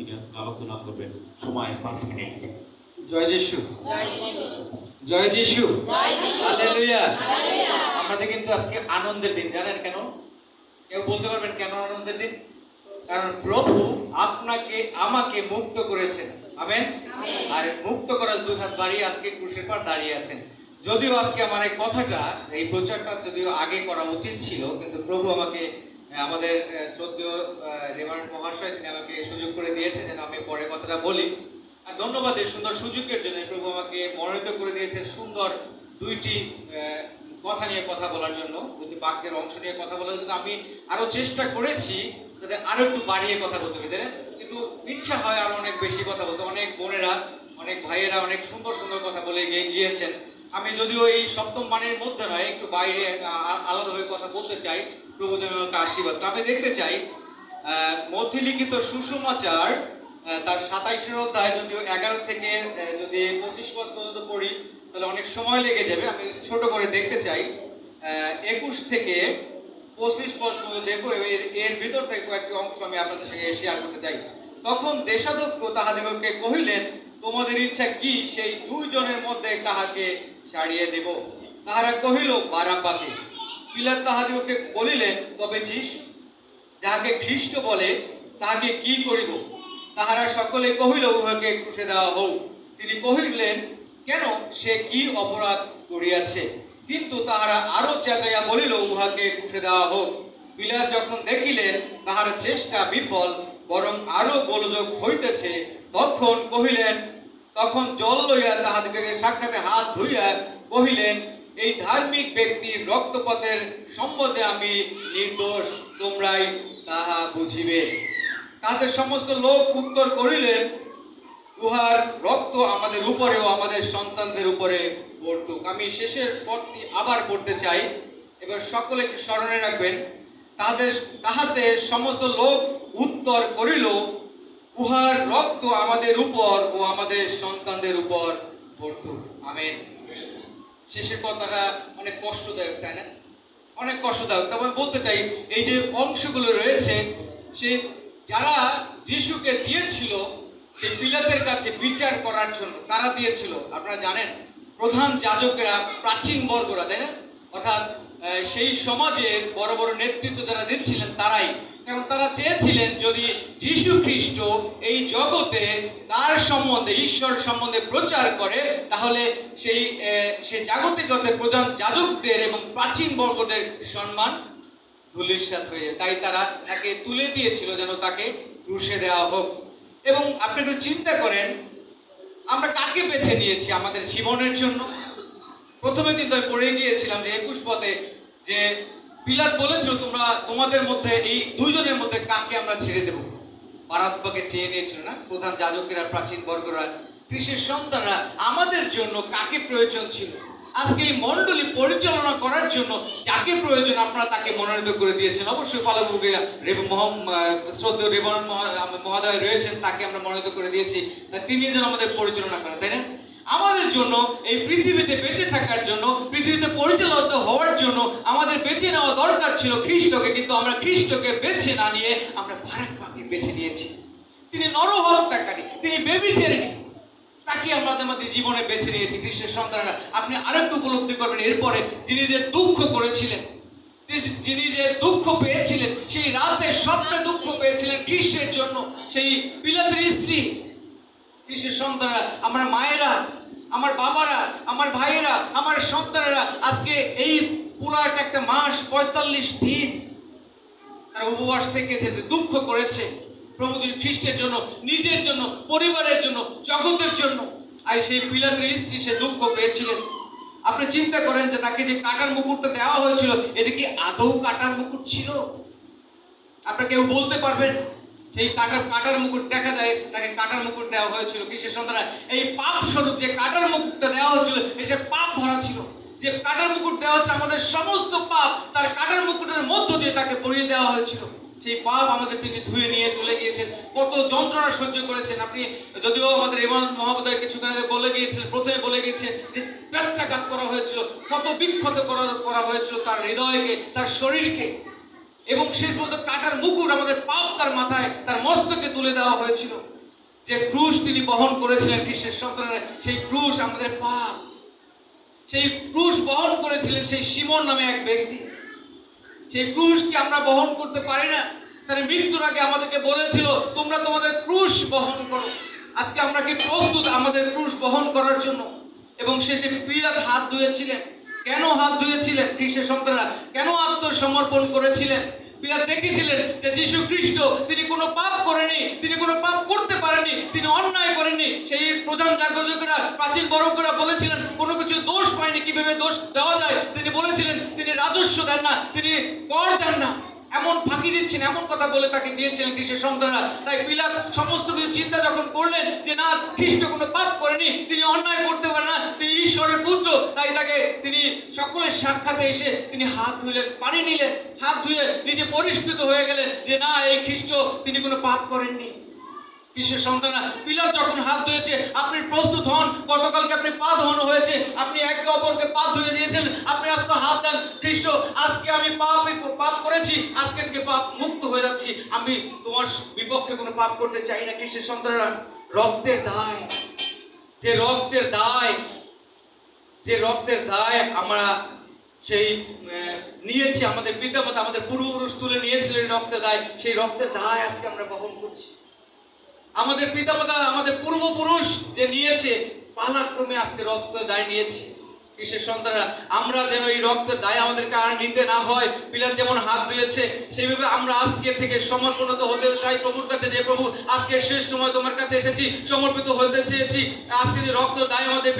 তিনি আলোচনা করবেন। সময় পাঁচ মিনিট। জয় যিশু। জয় যিশু। আমাদের কিন্তু আজকে আনন্দের দিন জানেন কেন? কেউ বলতে পারবেন কেন আনন্দের দিন? কারণ প্রভু আপনাকে আমাকে মুক্ত করেছেন। আমেন? আর মুক্ত করার দুই হাত বাড়িয়ে আজকে ক্রুশের পর দাঁড়িয়ে আছেন। যদিও আজকে আমার এই কথাটা এই প্রচারটা যদিও আগে করা উচিত ছিল কিন্তু প্রভু আমাকে আমাদের শ্রদ্ধেয় রেভারেন্ট মহাশয়, তিনি আমাকে সুযোগ করে দিয়েছেন যেন আমি পরে কথাটা বলি। আর ধন্যবাদ এই সুন্দর সুযোগের জন্য। প্রভু আমাকে মনোনীত করে দিয়েছেন সুন্দর দুইটি কথা নিয়ে কথা বলার জন্য দুটি বাক্যের অংশ নিয়ে কথা বলার জন্য। আমি আরও চেষ্টা করেছি যাতে আরও একটু বাড়িয়ে কথা বলতে পারি কিন্তু ইচ্ছা হয় আরও অনেক বেশি কথা বলতে। অনেক বোনেরা, অনেক ভাইয়েরা অনেক সুন্দর সুন্দর কথা বলে গিয়ে গিয়েছেন। আমি যদিও এই সপ্তম মানের মধ্যে নয়, একটু বাইরে আলাদাভাবে কথা বলতে চাই। প্রভু আশীর্বাদ। তো আমি দেখতে চাই মধ্যে লিখিত সুসমাচার তার সাতাইশের অধ্যায় যদিও এগারো থেকে যদি পঁচিশ পদ পর্যন্ত পড়ি, তাহলে অনেক সময় লেগে যাবে। আমি ছোট করে দেখতে চাই একুশ থেকে পঁচিশ পদ পর্যন্ত দেখব এর এর ভিতর থেকে কয়েকটি অংশ আমি আপনাদের সঙ্গে শেয়ার করতে চাই। তখন দেশাধ্যক্ষ তাহাদিগকে কহিলেন, তোমাদের ইচ্ছা কি? সেই দুইজনের মধ্যে তাহাকে ছাড়িয়ে দেব? তাহারা কহিল বারাব্বাকে পিলাত তাহাদিগকে বলিলেন তবে যিশু যাহাকে খ্রিস্ট বলে তাহাকে কি করিব? তাহারা সকলে কহিল, উহাকে ক্রুশে দেওয়া হোক তিনি কহিলেন, কেন? সে কি অপরাধ করিয়াছে? কিন্তু তাহারা আরও চেঁচাইয়া বলিল, উহাকে ক্রুশে দেওয়া হোক বিলাস যখন দেখিলেন, তাহার চেষ্টা বিফল, বরং আরও গোলযোগ হইতেছে, তখন কহিলেন, তখন জল লইয়া তাহাদিগকে সাক্ষাতে হাত ধুইয়া কহিলেন এই ধার্মিক ব্যক্তির রক্তপাতের সম্বন্ধে আমি নির্দোষ, তোমরাই তাহা বুঝিবে। তাদের সমস্ত লোক উত্তর করিলেন, উহার রক্ত আমাদের উপরে ও আমাদের সন্তানদের উপরে পড়তুক। আমি শেষের পথটি আবার পড়তে চাই। এবার সকলে একটু স্মরণে রাখবেন, তাদের, তাহাতে সমস্ত লোক উত্তর করিল, উহার রক্ত আমাদের উপর ও আমাদের সন্তানদের উপর পড়তুক। আমেন। শেষের কথাটা অনেক কষ্টদায়ক তাই না? অনেক কষ্টদায়ক তবে বলতে চাই, এই যে অংশগুলো রয়েছে, সে যারা যিশুকে দিয়েছিল সেই পিলাতের কাছে বিচার করার জন্য তারা দিয়েছিল, আপনারা জানেন? প্রধান যাজকেরা, প্রাচীন বর্গরা, তাই না? অর্থাৎ সেই সমাজের বড় বড় নেতৃত্ব যারা দিচ্ছিলেন, তারাই। কারণ তারা চেয়েছিলেন যদি যীশু খ্রিস্ট এই জগতে তার সম্বন্ধে, ঈশ্বর সম্বন্ধে প্রচার করে, তাহলে সেই সে জাগতিক প্রধান যাজকদের এবং প্রাচীন বর্গদের সম্মান ধুলিস্বাদ হয়ে যায়। তাই তারা তাকে তুলে দিয়েছিল যেন তাকে ক্রুশে দেওয়া হোক এবং আপনি একটু চিন্তা করেন, আমরা কাকে বেছে নিয়েছি আমাদের জীবনের জন্য প্রথমে কিন্তু আমি পড়ে গিয়েছিলাম যে একুশ পথে যে পিলাত বলেছিল তোমরা, তোমাদের মধ্যে, এই দুইজনের মধ্যে কাকে আমরা ছেড়ে দেব? বারাব্বাকে চেয়ে নিয়েছিল না? প্রধান যাজকেরা, প্রাচীন বর্গরা কৃষির সন্তানরা, আমাদের জন্য কাকে প্রয়োজন ছিল? আজকে এই মণ্ডলী পরিচালনা করার জন্য যাকে প্রয়োজন, আপনারা তাকে মনোনীত করে দিয়েছেন। অবশ্যই পালবুকে শ্রদ্ধেয় রেবন মহোদয় রয়েছেন, তাকে আমরা মনোনীত করে দিয়েছি। তিনি যেন আমাদের পরিচালনা করেন, তাই না? আমাদের জন্য, এই পৃথিবীতে বেঁচে থাকার জন্য, পৃথিবীতে পরিচালিত হওয়ার জন্য আমাদের বেছে নেওয়া দরকার ছিল খ্রিস্টকে, কিন্তু আমরা খ্রিস্টকে বেছে না নিয়ে আমরা ভারাক্কাকে বেছে নিয়েছি। তিনি নরহত্যাকারী, তিনি বেবিচারিণী। তাকে আমরা আমাদের জীবনে বেছে নিয়েছি, খ্রিস্টের সন্তানরা। আপনি আরেকটু উপলব্ধি করবেন, এরপরে যিনি যে দুঃখ করেছিলেন যিনি যে দুঃখ পেয়েছিলেন, সেই রাতে স্বপ্নে দুঃখ পেয়েছিলেন খ্রিস্টের জন্য। সেই পিলাতের স্ত্রী কৃষির সন্তানরা, আমার মায়েরা, আমার বাবারা, আমার ভাইয়েরা, আমার সন্তানেরা, আজকে এই পুরাট একটা মাস পঁয়তাল্লিশ দিন তারা উপবাস থেকে যে দুঃখ করেছে। প্রভু খ্রিস্টের জন্য, নিজের জন্য, পরিবারের জন্য, জগতের জন্য। আর সেই পিলাতের স্ত্রী সে দুঃখ পেয়েছিলেন। আপনি চিন্তা করেন যে তাকে যে কাটার মুকুটটা দেওয়া হয়েছিল, এটা কি আদৌ কাটার মুকুট ছিল? আপনারা কেউ বলতে পারবেন? সেই কাটার কাটার মুকুট দেখা যায়, তাকে কাটার মুকুট দেওয়া হয়েছিল। কিসের সন্তানরা? এই পাপ স্বরূপ যে কাটার মুকুটটা দেওয়া হয়েছিল, এই সে পাপ ভরা ছিল। যে কাটার মুকুট দেওয়া হয়েছিল, আমাদের সমস্ত পাপ তার কাটার মুকুটের মধ্য দিয়ে তাকে পরিয়ে দেওয়া হয়েছিল। সেই পাপ আমাদের তিনি ধুয়ে নিয়ে চলে গিয়েছেন। কত যন্ত্রণা সহ্য করেছেন। আপনি যদিও আমাদের এমন মহাবোধয় আগে বলে গিয়েছিলেন, প্রথমে বলে গিয়েছে যে পেট্রাঘাত করা হয়েছিল, কত বিক্ষত করা করা হয়েছিল তার হৃদয়কে, তার শরীরকে। এবং শেষ পর্যন্ত কাটার মুকুট আমাদের পাপ তার মাথায়, তার মস্তকে তুলে দেওয়া হয়েছিল। যে ক্রুশ তিনি বহন করেছিলেন খ্রিস্টের সন্তানের, সেই ক্রুশ আমাদের পাপ। সেই ক্রুশ বহন করেছিলেন সেই সিমন নামে এক ব্যক্তি। সেই ক্রুশকে আমরা বহন করতে পারি না? তার মৃত্যুর আগে আমাদেরকে বলেছিল, তোমরা তোমাদের ক্রুশ বহন করো। আজকে আমরা কি প্রস্তুত আমাদের ক্রুশ বহন করার জন্য? এবং শেষে পিলাত হাত ধুয়েছিলেন। কেন হাত ধুয়েছিলেন খ্রিস্টের সন্তানরা? কেন আত্মসমর্পণ করেছিলেন? পিলাত দেখেছিলেন যে যীশু খ্রিস্ট, তিনি কোনো পাপ করেনি, তিনি কোনো পাপ করতে পারেনি তিনি অন্যায় করেননি। সেই প্রধান জাগরজকেরা, প্রাচীন বড়করা বলেছিলেন, কোনো কিছু দোষ পায়নি, কীভাবে দোষ দেওয়া যায়? তিনি বলেছিলেন, তিনি রাজস্ব দেন না, তিনি কর দেন না। এমন ফাঁকি দিচ্ছেন, এমন কথা বলে তাকে দিয়েছিলেন খ্রিস্টের সন্তানরা। তাই পিলাত সমস্ত কিছু চিন্তা যখন করলেন যে, না, খ্রিস্ট কোনো পাপ করেনি, তিনি অন্যায় করতে পারেন না, তিনি ঈশ্বরের পুত্র। তাই তাকে তিনি সকলের সাক্ষাতে এসে তিনি হাত ধুলেন পানি নিলেন, হাত ধুয়ে নিজে পরিষ্কৃত হয়ে গেলেন যে, না, এই খ্রিস্ট তিনি কোনো পাপ করেননি। কিসের সন্তানরা পিলাত যখন হাত ধুয়েছে, আপনি প্রস্তুত হন। গতকালকে আপনি পা ধোয়ানো হয়েছে। আপনি একে অপরকে পা ধুয়ে দিয়েছেন। আপনি আজকে হাত দেন। খ্রিস্ট, আজকে আমি পাপ পাপ করেছি। আজকে থেকে পাপ মুক্ত হয়ে যাচ্ছি। আমি তোমার বিপক্ষে কোনো পাপ করতে চাই না খ্রিস্টের সন্তানরা? রক্তের দায়। যে রক্তের দায়, যে রক্তের দায় আমরা সেই নিয়েছি, আমাদের পিতামাতা আমাদের পূর্বপুরুষ তুলে নিয়েছিলেন রক্তের দায়, সেই রক্তের দায় আজকে আমরা বহন করছি। আমাদের পিতামাতা, আমাদের পূর্বপুরুষ যে নিয়েছে, পালাক্রমে আজকে রক্ত দায় নিয়েছে। কিসের সন্তানরা, আমরা যেন এই রক্তের দায় আমাদেরকে আর নিতে না হয়। পিলার যেমন হাত ধুয়েছে, সেইভাবে আমরা আজকে থেকে সমর্পণত হতে চাই। প্রভুর কাছে যে প্রভু, আজকে শেষ সময় তোমার কাছে এসেছি, সমর্পিত হতে চেয়েছি। আজকে যে রক্ত দায় আমাদের